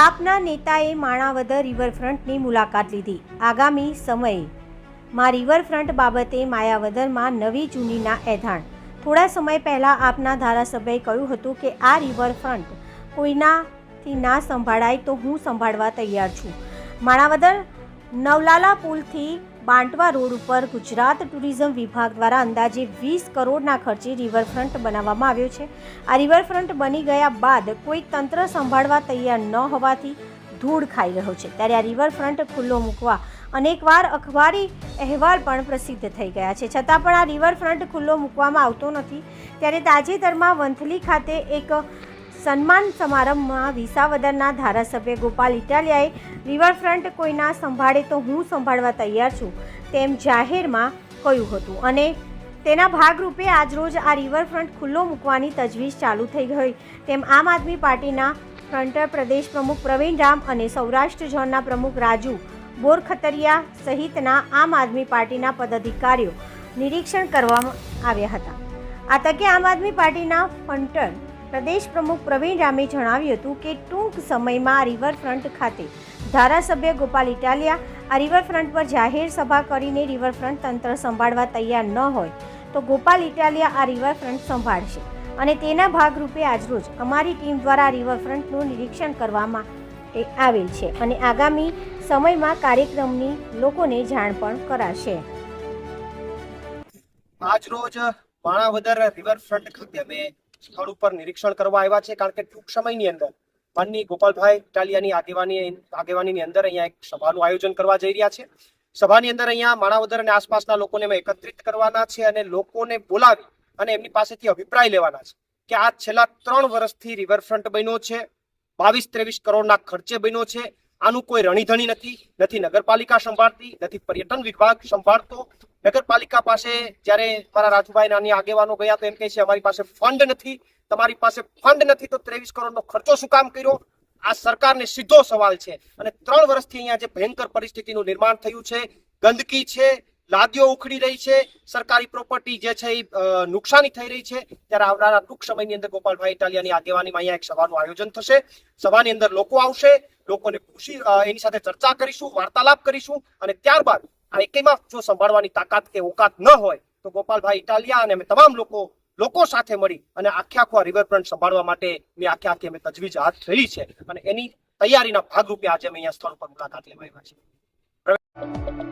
આપના નેતાએ માણાવદર રિવરફ્રન્ટની મુલાકાત લીધી. આગામી સમયે માં રિવરફ્રન્ટ બાબતે માયાવદરમાં નવી જૂનીના એધાણ. થોડા સમય પહેલાં આપના ધારાસભ્યએ કહ્યું હતું કે આ રિવરફ્રન્ટ કોઈનાથી ના સંભાળાય તો હું સંભાળવા તૈયાર છું. માણાવદર નવલાલા પુલથી બાંટવા રોડ ઉપર ગુજરાત ટુરિઝમ વિભાગ દ્વારા અંદાજે વીસ કરોડના ખર્ચે રિવરફ્રન્ટ બનાવવામાં આવ્યો છે. આ રિવરફ્રન્ટ બની ગયા બાદ કોઈ તંત્ર સંભાળવા તૈયાર ન હોવાથી ધૂળ ખાઈ રહ્યો છે. ત્યારે આ રિવરફ્રન્ટ ખુલ્લો મૂકવા અનેકવાર અખબારી અહેવાલ પણ પ્રસિદ્ધ થઈ ગયા છે. છતાં પણ આ રિવરફ્રન્ટ ખુલ્લો મૂકવામાં આવતો નથી. ત્યારે તાજેતરમાં વંથલી ખાતે એક સન્માન સમારંભમાં વિસાવદરના ધારાસભ્ય ગોપાલ ઇટાલિયાએ રિવરફ્રન્ટ કોઈના સંભાળે તો હું સંભાળવા તૈયાર છું, તેમ જાહેરમાં કહ્યું હતું. અને તેના ભાગરૂપે આજરોજ આ રિવરફ્રન્ટ ખુલ્લો મૂકવાની તજવીજ ચાલુ થઈ ગઈ. તેમ આમ આદમી પાર્ટીના ફ્રન્ટર પ્રદેશ પ્રમુખ પ્રવીણ રામ અને સૌરાષ્ટ્ર ઝોનના પ્રમુખ રાજુ બોરખતરિયા સહિતના આમ આદમી પાર્ટીના પદાધિકારીઓ નિરીક્ષણ કરવામાં આવ્યા હતા. આ તકે આમ આદમી પાર્ટીના ફંટર પ્રદેશ પ્રમુખ પ્રવીણ રામે જણાવ્યું હતું કે ટૂંક સમયમાં રિવરફ્રન્ટ ખાતે ધારાસભ્ય ગોપાલ ઇટાલિયા આ રિવરફ્રન્ટ પર જાહેર સભા કરીને રિવરફ્રન્ટ તંત્ર સંભાળવા તૈયાર ન હોય તો ગોપાલ ઇટાલિયા આ રિવરફ્રન્ટ સંભાળશે. અને તેના ભાગરૂપે આજરોજ અમારી ટીમ દ્વારા રિવરફ્રન્ટનું નિરીક્ષણ કરવામાં આવેલ છે અને આગામી સમયમાં કાર્યક્રમની લોકોને જાણ પણ કરાશે. આજરોજ માણાવદર રિવરફ્રન્ટ ખાતે અમે સ્થળ ઉપર નિરીક્ષણ કરવા આવ્યા છે, કારણ કે ટૂંક સમયની અંદર માનની ગોપાલભાઈ ઇટાલિયાની આગેવાની આગેવાનીની અંદર અહીંયા એક સભાનું આયોજન કરવા જઈ રહ્યા છે. સભાની અંદર અહીંયા માણાવદર અને આસપાસના લોકોને એકત્રિત કરવાના છે અને લોકોને બોલાવી અને એમની પાસેથી અભિપ્રાય લેવાના છે કે આ છેલ્લા ત્રણ વર્ષથી રિવરફ્રન્ટ બન્યો છે, બાવીસ ત્રેવીસ કરોડના ખર્ચે બન્યો છે, આનું કોઈ રણીધણી નથી નથી નગરપાલિકા સંભાળતી, નથી પર્યટન વિભાગ સંભાળતો નગરપાલિકા પાસે જ્યારે મારા રાજુભાઈ નાની આગેવાનો ગયા તો એમ કહે છે, અમારી પાસે ફંડ નથી. તમારી પાસે ફંડ નથી તો ત્રેવીસ કરોડનો ખર્ચો શું કામ કર્યો? આ સરકારને સીધો સવાલ છે. અને ત્રણ વર્ષથી અહીંયા જે ભયંકર પરિસ્થિતિનું નિર્માણ થયું છે, ગંદકી છે, લાદીઓ ઉખડી રહી છે, સરકારી પ્રોપર્ટી જે છે એ નુકસાની થઈ રહી છે, ત્યારે આવનારા ટૂંક સમયની અંદર ગોપાલભાઈ ઇટાલિયાની આગેવાનીમાં અહીંયા એક સભાનું આયોજન થશે. સભાની અંદર લોકો આવશે, લોકોને ખુશી એની સાથે ચર્ચા કરીશું, વાર્તાલાપ કરીશું અને ત્યારબાદ આ એકેમાં જો સંભાળવાની તાકાત કે ઓકાત ન હોય, તો ગોપાલભાઈ ઇટાલિયા અને તમામ લોકો લોકો સાથે મળી અને આખે આખો રિવરફ્રન્ટ સંભાળવા માટે મેં આખે આખી અમે તજવીજ હાથ ધરી છે. અને એની તૈયારીના ભાગરૂપે આજે અમે અહીંયા સ્થળ પર મુલાકાત લેવા આવ્યા છીએ